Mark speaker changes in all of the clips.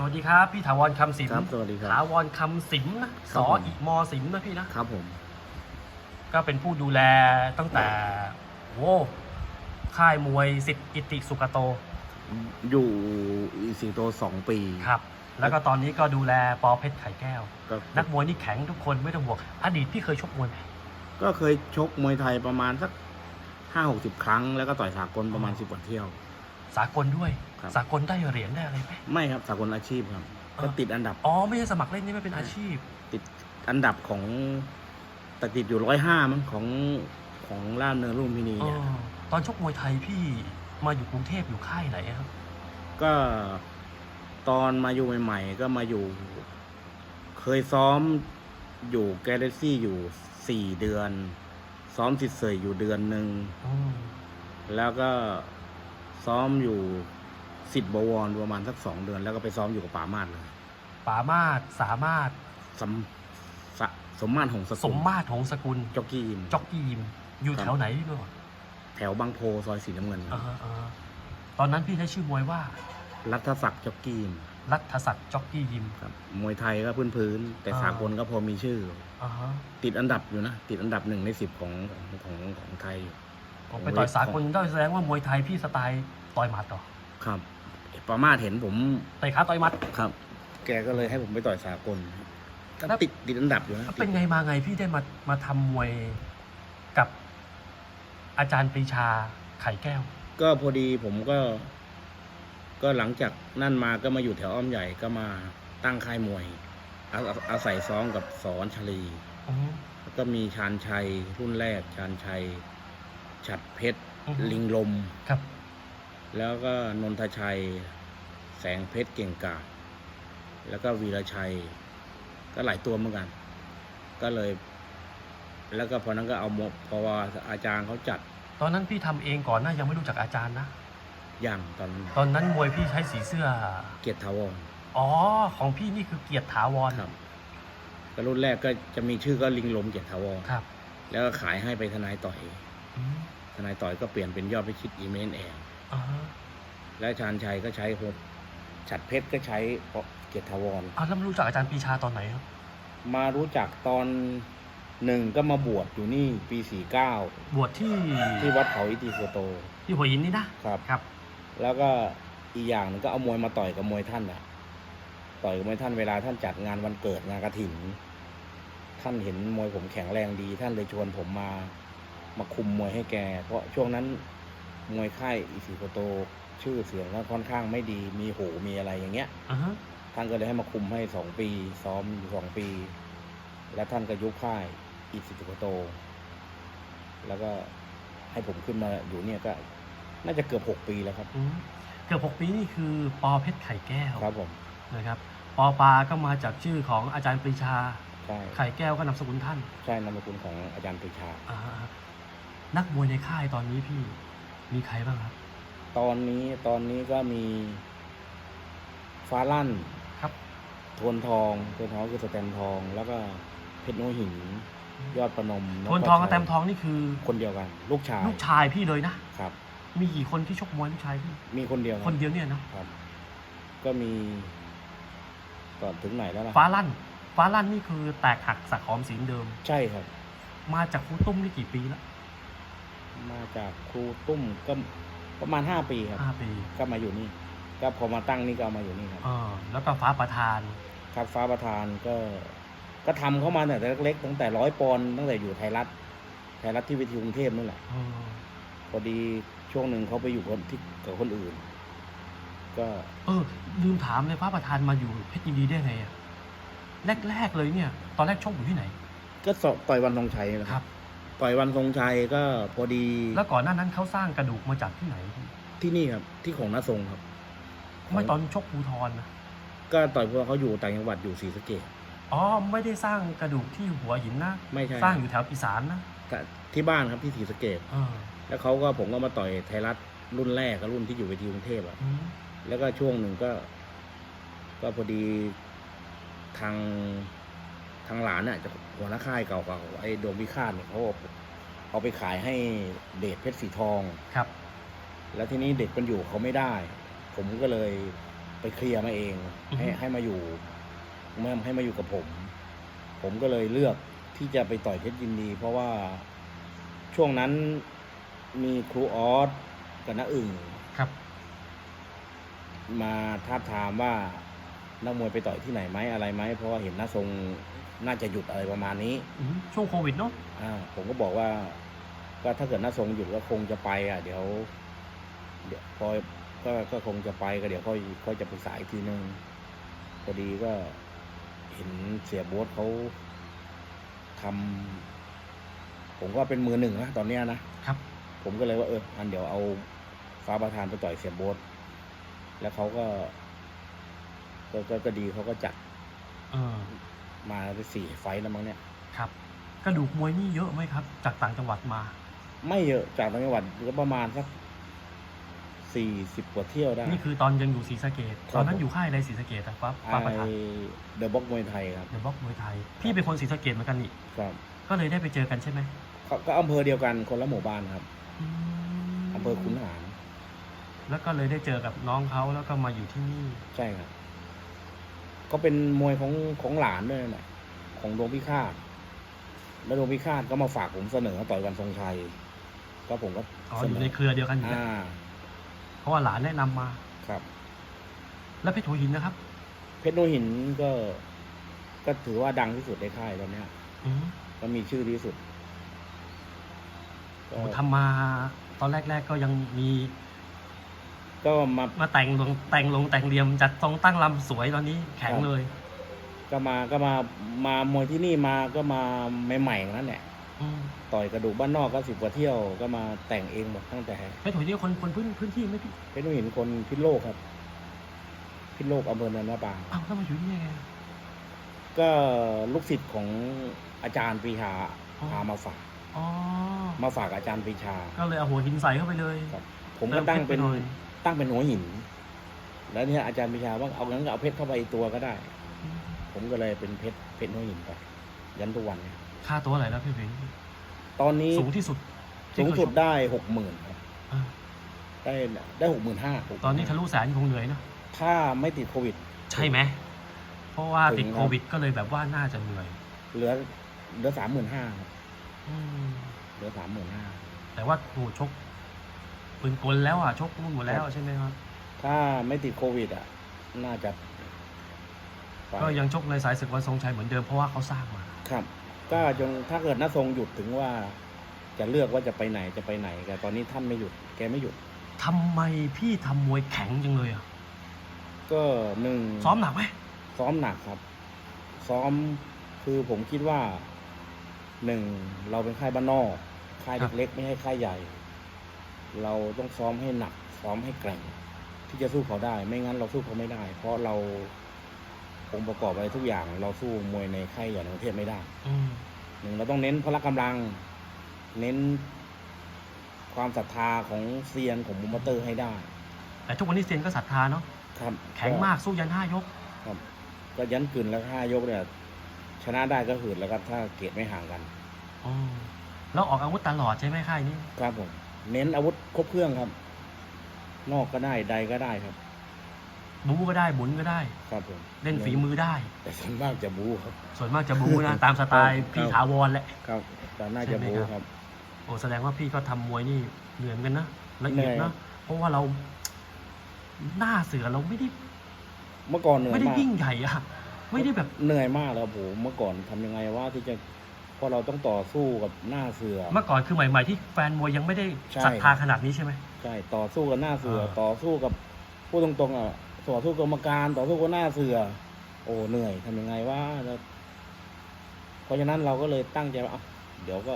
Speaker 1: สวัสดีครับ พี่ถาวรคำสิม
Speaker 2: ครับสวัสดีครับ
Speaker 1: ถาวรคำสิมนะ
Speaker 2: ค
Speaker 1: ส
Speaker 2: รับ
Speaker 1: อ
Speaker 2: ผม
Speaker 1: อีกมสิมนะพี่นะ
Speaker 2: ครับผม
Speaker 1: ก็เป็นผู้ดูแลตั้งแต่โว้ค่ายมวยสิทธิ์กิติสุกโต
Speaker 2: อยู่อีสิงโตสองปี
Speaker 1: ครับ แล้วก็ตอนนี้ก็ดูแลปอเพชรไข่แก้ว
Speaker 2: ก็
Speaker 1: นักมวยนี่แข็งทุกคนไม่ต้องห่วงอดีตพี่เคยชกมวยไหม
Speaker 2: ก็เคยชกมวยไทยประมาณสักห้าหกสิบครั้ง แล้วก็ต่อยสากลประมาณสิบกว่าเที่ยว
Speaker 1: สากลด้วย
Speaker 2: ครับ
Speaker 1: สากลได้เหรียญได้อะไรไหม
Speaker 2: ไม่ครับสากลอาชีพครับ
Speaker 1: อ่า
Speaker 2: ก็ติดอันดับ
Speaker 1: อ๋อไม่ใช่สมัครเล่นนี่ไม่เป็นอาชีพ
Speaker 2: ติดอันดับของแต่ติดอยู่ร้อยห้ามั้งของของล่ามเนินรุ่มพินี
Speaker 1: อ๋อ
Speaker 2: เนี่ย
Speaker 1: ตอนชกมวยไทยพี่มาอยู่กรุงเทพอยู่ค่ายไหนครับ
Speaker 2: ก็ตอนมาอยู่ใหม่ๆ ก็มาอยู่ เคยซ้อมอยู่แกลเลซี่อยู่สี่เดือน ซ้อมสิทธิ์เสยอยู่เดือนหนึ่ง
Speaker 1: อืม
Speaker 2: แล้วก็ ซ้อมอยู่สิบบวรประมาณสักสองเดือน แล้วก็ไปซ้อมอยู่กับป่ามาดเลย
Speaker 1: ป๋ามาศสามารถ
Speaker 2: สมสะสมมาตรของส
Speaker 1: ส
Speaker 2: กุล
Speaker 1: มมาตรหงสกุล
Speaker 2: จ็อกกี้ยิม
Speaker 1: จ็อกกี้ยิมอยู่
Speaker 2: ครับ
Speaker 1: แถวไหนพี่เมื่อก่อน
Speaker 2: แถวบางโพซอยสีน้ำเงิน
Speaker 1: อ่าฮะอ่าฮะตอนนั้นพี่ใช้ชื่อมวยว่า
Speaker 2: รัฐศักดิ์จ็อกกี้ยิม
Speaker 1: รัฐศักดิ์จ็อกกี้ยิม
Speaker 2: ครับมวยไทยก็พื้นพื้นๆแต่
Speaker 1: อ่า
Speaker 2: สากลก็พอมีชื่อ
Speaker 1: อ่าฮะ
Speaker 2: ติดอันดับอยู่นะ ติดอันดับหนึ่งในสิบของของของของไทย
Speaker 1: ผมไปต่อยสากลได้แสดงว่ามวยไทยพี่สไตล์ต่อยหมัดเหรอ
Speaker 2: ครับป่ามาดเห็นผม
Speaker 1: ต่อยขาต่อยหมัด
Speaker 2: ครับ แกก็เลยให้ผมไปต่อยสากลก็
Speaker 1: แล้ว
Speaker 2: ติดติดอันดับอยู่นะ
Speaker 1: แล้วเป็นไงมาไงพี่ได้มามาทำมวยกับอาจารย์ปรีชาไข่แก้ว
Speaker 2: ก็พอดีผมก็ ก็หลังจากนั่นมาก็มาอยู่แถวอ้อมใหญ่ก็มาตั้งค่ายมวย อาอาอาศัยซ้อมกับสอนชลี
Speaker 1: อือฮึ
Speaker 2: แล้วก็มีชานชัยรุ่นแรกชานชัย ฉัดเพชร
Speaker 1: อือฮึ
Speaker 2: ลิงลม
Speaker 1: ครับ
Speaker 2: แล้วก็นนทชัย แสงเพชรเก่งกาจแล้วก็วีรชัย ก็หลายตัวเหมือนกัน ก็เลย แล้วก็พอนั้นก็เอาหมดพอว่าอาจารย์เขาจัด
Speaker 1: ตอนนั้นพี่ทำเองก่อนนะยังไม่รู้จักอาจารย์นะ
Speaker 2: อย่างตอนนั้น
Speaker 1: ตอนนั้นมวยพี่ใช้สีเสื้อ
Speaker 2: เกียรติทาวร
Speaker 1: อ๋อ ของพี่นี่คือเกียรติถาวร
Speaker 2: ครับก็รุ่นแรกก็จะมีชื่อก็ลิงลมเกียรติทาวร
Speaker 1: ครับ
Speaker 2: แล้วก็ขายให้ไปทนายต่อย
Speaker 1: อืม
Speaker 2: ทนายต่อยก็เปลี่ยนเป็นยอดพิชิตอีเมนแอร์
Speaker 1: อ่าฮะ
Speaker 2: และชานชัยก็ใช้หกฉัดเพชรก็ใช้เกียรติทาวร
Speaker 1: อ่าแล้วมารู้จักอาจารย์ปรีชาตอนไหนครับ
Speaker 2: มารู้จักตอนหนึ่งก็มาบวชอยู่นี่ปีสี่เก้า
Speaker 1: บวชที่
Speaker 2: ที่วัดเขาอิติโคโต
Speaker 1: ที่หัวหินนี่นะ
Speaker 2: ครับ
Speaker 1: ครับ
Speaker 2: แล้วก็อีกอย่างหนึงก็เอามวยมาต่อยกับมวยท่านอะต่อยกับมวยท่านเวลาท่านจัดงานวันเกิดงานกระถิ่นท่านเห็นมวยผมแข็งแรงดี ท่านเลยชวนผมมา มาคุมมวยให้แก เพราะช่วงนั้นมวยค่ายอิติโคโต ชื่อเสียงก็ค่อนข้างไม่ดีมีหูมีอะไรอย่างเงี้ย
Speaker 1: อ่าฮะ
Speaker 2: ท่านก็เลยให้มาคุมให้สองปี ซ้อมอยู่สองปี แล้วท่านก็ยุบค่ายอิสิตุโกโต แล้วก็ให้ผมขึ้นมาอยู่เนี่ยก็ น่าจะเกือบหกปีแล้วครับ
Speaker 1: อืมเกือบหกปีนี่คือปอเพชรไข่แก้ว
Speaker 2: ครับผม
Speaker 1: นะครับปอปาก็มาจากชื่อของอาจารย์ปรีชา
Speaker 2: ใช่
Speaker 1: ไข่แก้วก็นามสกุลท่าน
Speaker 2: ใช่นามสกุลของอาจารย์ปรีชา
Speaker 1: อ่า นักมวยในค่ายตอนนี้พี่ มีใครบ้างครับ
Speaker 2: ตอนนี้ตอนนี้ก็มีฟ้าลั่น
Speaker 1: ครับ
Speaker 2: โทนทองโทนทองคือสแตมทอง แล้วก็เพชรโนหิน ยอดประนม
Speaker 1: ทนทองกับแตมทองนี่คือ
Speaker 2: คนเดียวกัน ลูกชาย
Speaker 1: ลูกชายพี่เลยนะ
Speaker 2: ครับ
Speaker 1: มีกี่คนที่ชกมวยลูกชายพี่
Speaker 2: มีคนเดียว
Speaker 1: คนเดียวเนี่ยนะ
Speaker 2: ครับ ก็มีก่อนถึงไหนแล้วล่ะ
Speaker 1: ฟ้าลั่น ฟ้าลั่นนี่คือแตกหักสักหอมศีลเดิม
Speaker 2: ใช่ครับ
Speaker 1: มาจากครูตุ้มนี่กี่ปีแล้ว
Speaker 2: มาจากครูตุ้มก็ประมาณห้าปีครับ
Speaker 1: ห้าปี
Speaker 2: ก็มาอยู่นี่ ก็พอมาตั้งนี่ก็เอามาอยู่นี่ครับ
Speaker 1: เออแล้วก็ฟ้าประธาน
Speaker 2: ครับฟ้าประธานก็ ก็ทำเข้ามาตั้งแต่เล็กๆตั้งแต่ร้อยปอนด์ตั้งแต่อยู่ไทยรัฐ ไทยรัฐที่วิทยุกรุงเทพนั่นแหละ
Speaker 1: เออ
Speaker 2: พอดีช่วงหนึ่งเขาไปอยู่คนที่กับคนอื่น ก็
Speaker 1: เออ ลืมถามเลยฟ้าประธานมาอยู่เพชรยินดีได้ไงอะแรกๆเลยเนี่ย ตอนแรกชกอยู่ที่ไหน
Speaker 2: ก็สอบต่อยวันทรงชัยนะ
Speaker 1: ค
Speaker 2: ค
Speaker 1: รั
Speaker 2: รับ บ ต่อยวันทรงชัยก็พอดี
Speaker 1: แล้วก่อนหน้านั้นเขาสร้างกระดูกมาจากที่ไหนพี่
Speaker 2: ที่นี่ครับ ที่ของนาทรงครับ
Speaker 1: ไม่ตอนชกภูทรนะ
Speaker 2: ก็ต่อยเพราะเขาอยู่ต่างจังหวัดอยู่ศรีสะเกษ
Speaker 1: อ๋อไม่ได้สร้างกระดูกที่หัวหินนะ
Speaker 2: ไม่ใช่
Speaker 1: สร้างอยู่แถวอีสานนะ
Speaker 2: แต่ที่บ้านครับที่ศรีสะเกษ
Speaker 1: เออ
Speaker 2: แล้วเขาก็ผมก็มาต่อยไทยรัฐรุ่นแรกกับรุ่นที่อยู่เวทีกรุงเทพอะ
Speaker 1: อืม
Speaker 2: แล้วก็ช่วงหนึ่งก็ ก็พอดีทางทางหลานเนี่ยจะ หัวหน้าค่ายเก่าๆไอ้โดมพิฆาตเนี่ยเขาเอาเอาไปขายให้เดชเพชรสีทอง
Speaker 1: ครับ
Speaker 2: แล้วทีนี้เด็กมันอยู่เขาไม่ได้ ผมก็เลยไปเคลียร์มาเอง
Speaker 1: อือฮึ
Speaker 2: ให้ให้มาอยู่ไม่ให้มาอยู่กับผม ผมก็เลยเลือกที่จะไปต่อยเพชรยินดี เพราะว่าช่วงนั้นมีครูออสกับน้าอึ่ง
Speaker 1: ครับ
Speaker 2: มาท้าบทามว่านักมวยไปต่อยที่ไหนไหมอะไรไหมเพราะว่าเห็นน้าทรง น่าจะหยุดอะไรประมาณนี้
Speaker 1: อืมช่วงโควิดเนาะ
Speaker 2: อ่าผมก็บอกว่าก็ถ้าเกิดน้าทรงหยุดก็คงจะไปอะ เดี๋ยว เดี๋ยวพอก็ก็คงจะไปก็เดี๋ยวค่อยค่อยจะปรึกษาอีกทีนึงพอดีก็เห็นเสียโบ๊ทเขาทำผมก็เป็นมือหนึ่งนะตอนเนี้ยนะ
Speaker 1: ครับ
Speaker 2: ผมก็เลยว่าเอออันเดี๋ยวเอาฟ้าประธานไปต่อยเสียโบ๊ทแล้วเขาก็ก็ก็ก็ดีเขาก็จัด
Speaker 1: เออ
Speaker 2: มาไปสี่ไฟต์แล้วมั้งเนี่ย
Speaker 1: ครับ กระดูกมวยนี่เยอะไหมครับ จากต่างจังหวัดมา
Speaker 2: ไม่เยอะจากต่างจังหวัดก็ประมาณสักสี่สิบกว่าเที่ยวได้
Speaker 1: นี่คือตอนยังอยู่ศรีสะเกด
Speaker 2: ครับ
Speaker 1: ตอนนั้นอยู่ค่ายอะไรศรีสะเกดอะฟ้าฟ้าประธาน
Speaker 2: เดอะบ็อกมวยไทยครับ
Speaker 1: เดอะบ็อกมวยไทย พี่เป็นคนศรีสะเกดเหมือนกันนี่
Speaker 2: ครับ
Speaker 1: ก็เลยได้ไปเจอกันใช่ไหม
Speaker 2: ก็ก็อำเภอเดียวกันคนละหมู่บ้านครับ
Speaker 1: อืม
Speaker 2: อำเภอขุนหาร
Speaker 1: แล้วก็เลยได้เจอกับน้องเขาแล้วก็มาอยู่ที่นี่
Speaker 2: ใช่ครับ ก็เป็นมวยของของหลานด้วยแหละของดวงพิฆาตแล้วดวงพิฆาตก็มาฝากผมเสนอต่อยวันทรงชัย ก็ผมก็
Speaker 1: อ๋อ
Speaker 2: เส
Speaker 1: อนยู่ในเครือเดียวกันอยู่แล้ว
Speaker 2: อ่า
Speaker 1: เพราะว่าหลานแนะนำมา
Speaker 2: ครับ
Speaker 1: แล้วเพชรหัวหินนะครับ
Speaker 2: เพชรโนหินก็ ก็ถือว่าดังที่สุดในค่ายตอนเนี้ย
Speaker 1: อืม
Speaker 2: ก็มีชื่อที่สุด ก็
Speaker 1: โอ้ทำมาตอนแรก ๆ ก็ยังมี
Speaker 2: ก็มา
Speaker 1: มาแต่งลงแต่งลงแต่งเหลี่ยมจัดทรงตั้งลำสวยตอนนี้แข็ง
Speaker 2: ครับ
Speaker 1: เลย
Speaker 2: ก็มาก็มามามวยที่นี่มาก็มาใหม่ๆนั่นแหละ
Speaker 1: อืม
Speaker 2: ต่อยกระดูกบ้านนอกก็สิบกว่าเที่ยวก็มาแต่งเองหมดตั้งแต่
Speaker 1: เพชรหัวหินคนคนพื้นพื้นที่ไหมพี่
Speaker 2: เพชรหินคนพิษโลกครับ พิษโลกอำเภอเนินมะปราง
Speaker 1: อ้าวแล้วมาอยู่ที่นี่ไง
Speaker 2: ก็ลูกศิษย์ของอาจารย์ปรีชา
Speaker 1: อ๋อ
Speaker 2: พามาฝาก
Speaker 1: อ๋อ
Speaker 2: มาฝากอาจารย์ปรีชา
Speaker 1: ก็เลยเอาหัวหินใส่เข้าไปเลย
Speaker 2: ครับผมก็ตั้งเป็น
Speaker 1: ติมพชรหอย
Speaker 2: ตั้งเป็นหัวหิน แล้วเนี่ยอาจารย์ปรีชาว่าเอางั้นก็เอาเพชรเข้าไปอีกตัวก็ได้
Speaker 1: อืม
Speaker 2: ผมก็เลยเป็นเพชรเพชรหัวหินไปยันทุกวันเนี่ย
Speaker 1: ค่าตัวอะไรแล้วพี่เบน
Speaker 2: ตอนนี้
Speaker 1: สูงที่สุด
Speaker 2: สูงสุด
Speaker 1: ที่เคยชก
Speaker 2: ได้หกหมื่นครับ
Speaker 1: อ่า
Speaker 2: ได้ได้หกหมื่นห้า
Speaker 1: ตอนนี้ทะลุแสนคงเหนื่อยเนอะ
Speaker 2: ถ้าไม่ติดโควิด
Speaker 1: ใช่ไหมเพราะว่าติด
Speaker 2: ถึงครับ
Speaker 1: โควิดก็เลยแบบว่าน่าจะเหนื่อย
Speaker 2: เหลือเหลือสามหมื่นห้า
Speaker 1: อืม
Speaker 2: เหลือสามหมื่นห้า
Speaker 1: แต่ว่าโหชก ปืนกลแล้วอะชกรุ่นหมดแล้วใช่ไหมครับ
Speaker 2: ถ้าไม่ติดโควิดอะ น่าจะไป
Speaker 1: ก็ยังชกในสายศึกวันทรงชัยเหมือนเดิมเพราะว่าเขาสร้างมา
Speaker 2: ครับ ก็จนถ้าเกิดน้าทรงหยุดถึงว่าจะเลือกว่าจะไปไหนจะไปไหนแต่ตอนนี้ท่านไม่หยุด แกไม่หยุด
Speaker 1: ทำไมพี่ทำมวยแข็งจังเลยอะ
Speaker 2: ก็หนึ่ง
Speaker 1: ซ้อมหนักไหม
Speaker 2: ซ้อมหนักครับ ซ้อมคือผมคิดว่าหนึ่งเราเป็นค่ายบ้านนอกค่ายเล็กๆไม่ใช่ค่ายใหญ่ เราต้องซ้อมให้หนัก ซ้อมให้แกร่ง ที่จะสู้เขาได้ ไม่งั้นเราสู้เขาไม่ได้ เพราะเราองค์ประกอบอะไรทุกอย่าง เราสู้มวยในค่ายใหญ่ในประเทศไม่ได้
Speaker 1: อืม
Speaker 2: หนึ่งเราต้องเน้นพละกำลัง เน้นความศรัทธาของเซียนของมุมเตอร์ให้ได้
Speaker 1: แต่ทุกวันนี้เซียนก็ศรัทธาเนาะ
Speaker 2: ครับ
Speaker 1: แข็งมากสู้ยันห้ายก
Speaker 2: ครับ ก็ยันกึนแล้วห้ายกเนี่ยชนะได้ก็หืดแล้วครับ ถ้าเกรดไม่ห่างกัน
Speaker 1: อืมแล้วออกอาวุธตลอดใช่ไหมค่ายนี้
Speaker 2: ครับผม เน้นอาวุธครบเครื่องครับ นอกก็ได้ใดก็ได้ครับ
Speaker 1: บูก็ได้บุญก็ได้
Speaker 2: ครับผม
Speaker 1: เล่นฝีมือได้
Speaker 2: แต่ส่วนมากจะบูครับ
Speaker 1: ส่วนมากจะบูนะ ตามสไตล์
Speaker 2: ครับ
Speaker 1: พี่ถาวรแหละ
Speaker 2: ครับแต่น่าจะบู
Speaker 1: ใช่ไหมครับ
Speaker 2: ครับ
Speaker 1: โอ้แสดงว่าพี่ก็ทำมวยนี่เหนื่อยเหมือนกันนะละเอียด
Speaker 2: เหนื่อยครั
Speaker 1: นะ
Speaker 2: บ
Speaker 1: เพราะว่าเรา หน้าเสือเราไม่ได้
Speaker 2: เมื่อก่อนเหนื่อ
Speaker 1: ไม่
Speaker 2: ย
Speaker 1: ได้
Speaker 2: มาก
Speaker 1: ยิ่งใหญ่อะไม่ได้แบบ
Speaker 2: เหนื่อยมากแล้วครับผมเมื่อก่อนทำยังไงว่าที่จะ เพราะเราต้องต่อสู้กับหน้าเสือ
Speaker 1: เมื่อก่อนคือใหม่ ๆ ที่แฟนมวยยังไม่ได้
Speaker 2: ใช่
Speaker 1: ศรัทธาขนาดนี้ใช่ไหม
Speaker 2: ใช่ต่อสู้กับหน้าเสือ
Speaker 1: อ่า
Speaker 2: ต่อสู้กับพูดตรงๆอะต่อสู้กับกรรมการต่อสู้กับหน้าเสือ โอ้เหนื่อยทำยังไงว่าเพราะฉะนั้นเราก็เลยตั้งใจว่าอะเดี๋ยวก็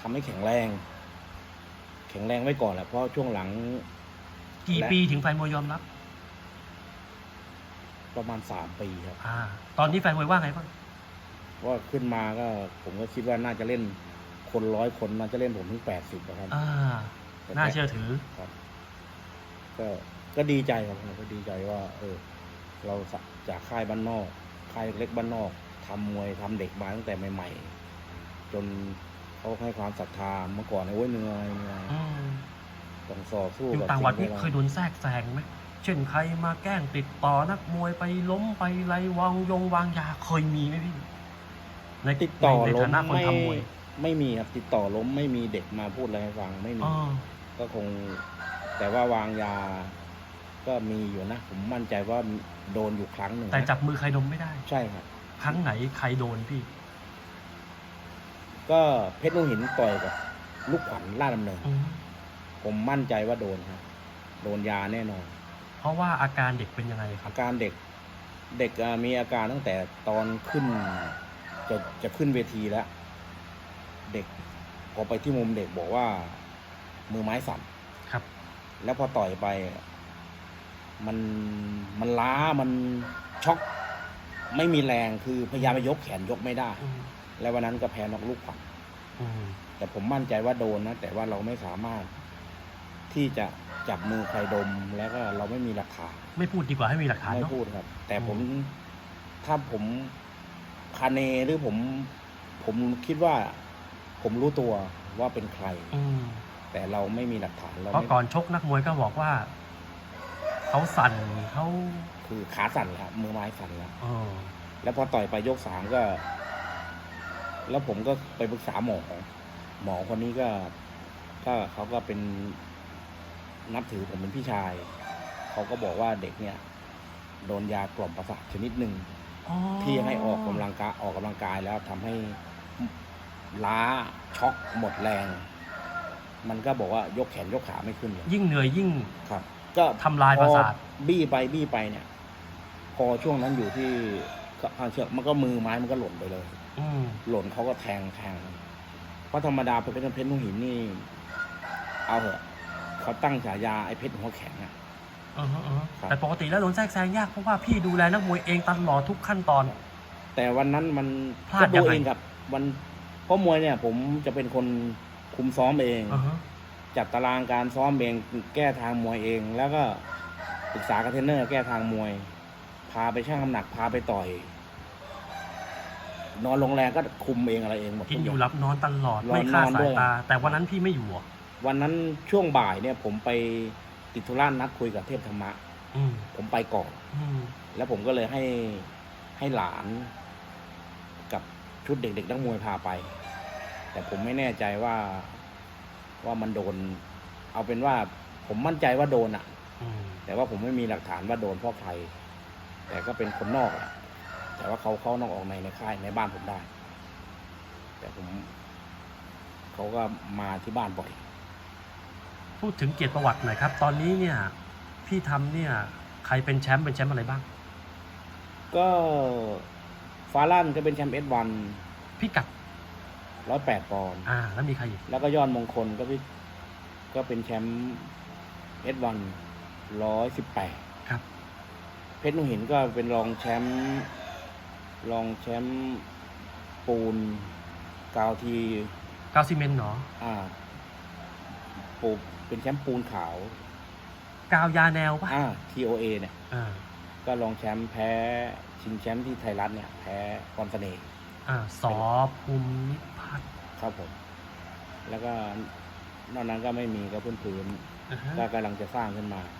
Speaker 2: ทำให้แข็งแรง แข็งแรงไว้ก่อนแหละเพราะช่วงหลัง
Speaker 1: กี่
Speaker 2: และ
Speaker 1: ปีถึงแฟนมวยยอมรับ
Speaker 2: ประมาณสามปีครับ
Speaker 1: อ่า ตอนนี้แฟนมวยว่าไงบ้าง
Speaker 2: ว่าขึ้นมาก็ผมก็คิดว่าน่าจะเล่นคนร้อยคนน่าจะเล่นผมถึงแปดสิบครับ
Speaker 1: อ่าน่าเชื่อถือ
Speaker 2: ครับ ก็ก็ดีใจครับผมก็ดีใจว่า เออ เราจากค่ายบ้านนอก ค่ายเล็กบ้านนอกทำมวยทำเด็กมาตั้งแต่ใหม่ ๆ จนเขาให้ความศรัทธาเมื่อก่อนเนี่ยโอ้ยเหนื่อยเหนื่อย
Speaker 1: อืม
Speaker 2: ต้องต่อสู้
Speaker 1: อยู่
Speaker 2: กับ
Speaker 1: ต่างจังหวัด
Speaker 2: สิ่
Speaker 1: นี่
Speaker 2: ที่
Speaker 1: เคยโดนแทรกแซงไหมเช่นใครมาแกล้งติดต่อนักมวยไปล้มไปไรวางยงวางยาเคยมีไหมพี่ ใน
Speaker 2: ติดต่อ
Speaker 1: ในใน
Speaker 2: ล้
Speaker 1: ฐามนะคน
Speaker 2: ไม่
Speaker 1: ทำมวย
Speaker 2: ไม่มีครับติดต่อล้มไม่มีเด็กมาพูดอะไรให้ฟังไม่มี
Speaker 1: อ๋อ
Speaker 2: ก็คง แต่ว่าวางยา ก็มีอยู่นะ ผมมั่นใจว่าโดนอยู่ครั้งหนึ่ง
Speaker 1: แต่
Speaker 2: นะ
Speaker 1: จับมือใครดมไม่ได้
Speaker 2: ใช่ครับ
Speaker 1: ครั้งไหนใครโดนพี่
Speaker 2: ก็เพชรลุงหินต่อยกับลูกขวัญล่าดดำเนิน
Speaker 1: อืม
Speaker 2: ผมมั่นใจว่าโดนครับ โดนยาแน่นอน
Speaker 1: เพราะว่าอาการเด็กเป็นยังไงครั
Speaker 2: อา
Speaker 1: บ
Speaker 2: การเด็กเด็กอะมีอาการตั้งแต่ตอนขึ้น จะจะขึ้นเวทีแล้ว เด็กพอไปที่มุมเด็กบอกว่า มือไม้สั่น
Speaker 1: ครับ
Speaker 2: แล้วพอต่อยไป มันมันล้ามันช็อก ไม่มีแรงคือพยายามไปยกแขนยกไม่ได้
Speaker 1: อืม
Speaker 2: แล้ววันนั้นก็แพ้นอกลูกขวัญ
Speaker 1: อืม
Speaker 2: แต่ผมมั่นใจว่าโดนนะ แต่ว่าเราไม่สามารถที่จะจับมือใครดมแล้วก็เราไม่มีหลักฐาน
Speaker 1: ไม่พูดดีกว่าให้มีหลักฐาน
Speaker 2: ไม่
Speaker 1: เนาะ
Speaker 2: พูดครับ แต่ผม
Speaker 1: อืม
Speaker 2: ถ้าผม คาเนหรือผม ผมคิดว่า ผมรู้ตัวว่าเป็นใคร
Speaker 1: อืม
Speaker 2: แต่เราไม่มีหลักฐานเรา
Speaker 1: เพราะ
Speaker 2: ไม่
Speaker 1: ก่อนชกนักมวยก็บอกว่า เขาสั่นเขา
Speaker 2: คือขาสั่นแล้วมือไม้สั่นแล้ว
Speaker 1: เออ
Speaker 2: แล้วพอต่อยไปยกสามก็ แล้วผมก็ไปปรึกษาหมอ หมอคนนี้ก็ ก็เขาก็เป็นนับถือผมเป็นพี่ชาย เขาก็บอกว่าเด็กเนี่ย โดนยากล่อมประสาทชนิดหนึ่ง
Speaker 1: อ๋อ
Speaker 2: ที่ให้ออกกำลังกายออกกำลังกายแล้วทำให้ล้าช็อกหมดแรง มันก็บอกว่ายกแขนยกขาไม่ขึ้นเลย
Speaker 1: ยิ่งเหนื่อยยิ่ง
Speaker 2: ครับ ก็
Speaker 1: ทำลายประสาท
Speaker 2: พอบี้ไปบี้ไปเนี่ย พอช่วงนั้นอยู่ที่ข้างเชือกมันก็มือไม้มันก็หล่นไปเลย
Speaker 1: อืม
Speaker 2: หล่นเขาก็แทงแทงเพราะธรรมดาเพชรเพชรนุ่งหินนี่ เอาเหอะเขาตั้งฉายาไอ้เพชรหัวแข็งอะ
Speaker 1: อือฮะอือฮะ
Speaker 2: ครับ
Speaker 1: แต่ปกติแล้วโดนแทรกแซงยากเพราะว่าพี่ดูแลนักมวยเองตลอดทุกขั้นตอน
Speaker 2: แต่วันนั้นมัน
Speaker 1: พลา
Speaker 2: ก็
Speaker 1: ด
Speaker 2: ดู
Speaker 1: ยังไง
Speaker 2: เองครับวันเพราะมวยเนี่ย ผมจะเป็นคนคุมซ้อมเอง
Speaker 1: อือฮะ
Speaker 2: จัดตารางการซ้อมเองแก้ทางมวยเอง แล้วก็ปรึกษากับเทรนเนอร์แก้ทางมวย พาไปชั่งน้ำหนักพาไปต่อย นอนโรงแรมก็คุมเองอะไรเองหมด
Speaker 1: กิน
Speaker 2: ทุ
Speaker 1: อยู่
Speaker 2: อย่าง
Speaker 1: รับนอนตลอด
Speaker 2: นอน
Speaker 1: ไม่คลาด
Speaker 2: นอน
Speaker 1: สา
Speaker 2: ด้
Speaker 1: ย
Speaker 2: วย
Speaker 1: ตา แต่วันนั้นพี่ไม่อยู่เหรอ
Speaker 2: วันนั้นช่วงบ่ายเนี่ย ผมไป ติดธุระนัดคุยกับเทพธรรมะ
Speaker 1: อืม
Speaker 2: ผมไปก่อน
Speaker 1: อืม
Speaker 2: แล้วผมก็เลยให้ให้หลานกับชุดเด็กๆนักมวยพาไป แต่ผมไม่แน่ใจว่าว่ามันโดน เอาเป็นว่าผมมั่นใจว่าโดนอะ
Speaker 1: อืม
Speaker 2: แต่ว่าผมไม่มีหลักฐานว่าโดนเพราะใคร แต่ก็เป็นคนนอกอะแต่ว่าเขาเข้านอกออกในในค่ายในบ้านผมได้ แต่ผมเขาก็มาที่บ้านบ่อย
Speaker 1: พูดถึงเกียรติประวัติหน่อยครับ ตอนนี้เนี่ยพี่ทำเนี่ยใครเป็นแชมป์เป็นแชมป์อะไรบ้าง
Speaker 2: ก็ฟาลั่นก็เป็นแชมป์เอสวัน
Speaker 1: พี่กัด
Speaker 2: ร้อยแปดปอนด์
Speaker 1: อ่า แล้วมีใครอีก
Speaker 2: แล้วก็ยอดมงคลก็พี่ก็เป็นแชมป์เอสวันร้อยสิบแปด
Speaker 1: ครับ
Speaker 2: เพชรนุ่งหินก็เป็นรองแชมป์รองแชมป์ปูนกาวที
Speaker 1: กาวซีเมนต์เหรอ
Speaker 2: อ่า ปูเป็นแชมป์ปูนขาว
Speaker 1: กาวยาแนวปะ
Speaker 2: อ่า TOA เนี่ย
Speaker 1: อ่า
Speaker 2: ก็รองแชมป์แพ้ชิงแชมป์ที่ไทยรัฐเนี่ย แพ้พรเสน่ห์
Speaker 1: อ่าสอภูมิพัฒน์
Speaker 2: ครับผม แล้วก็นอกนั้นก็ไม่มีก็พื้นพื้น
Speaker 1: อ่าฮะ
Speaker 2: ๆก็กำลังจะสร้างขึ้นมา
Speaker 1: อ